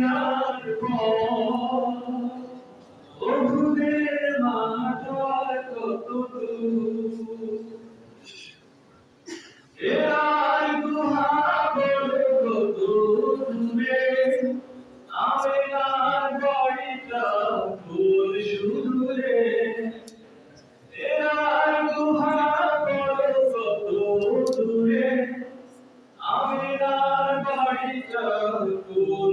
মদিনার ওহুদের মাঠ কত এরাই গুহা বলে কত দূরে আমেনার বাড়িটা ফুল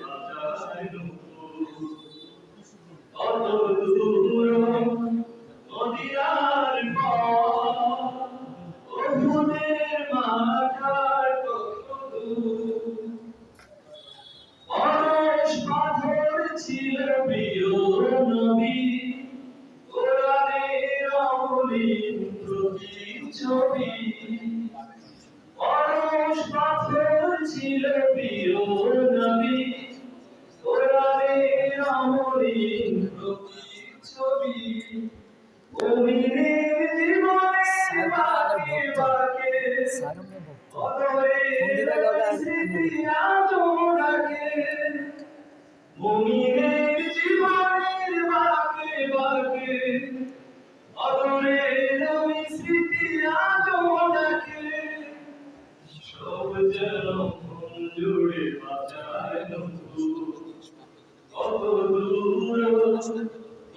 পাথর ছিল প্রিয় নবী, কোরআনের অমলিন প্রতিচ্ছবি। পরশ পাথর ছিল প্রিয় নবী, কোরআনের অমলিন প্রতিচ্ছবি। মুমিনের জীবনের বাঁকে বাঁকে অদরের স্মৃতি আজও ডাকে। মুমিনের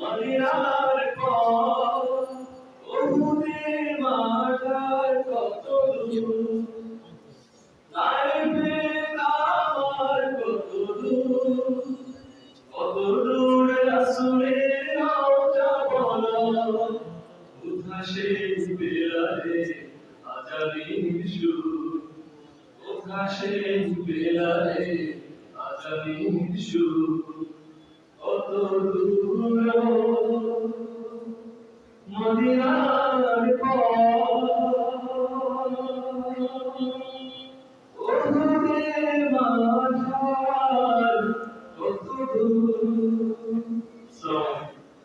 মদিনার পথ ওহুদের মাঠার কত দূর? তাইফে আমার কত দূর? কত দূর রাসূলের রওজা বলো। সুর কত দূর? মদিনা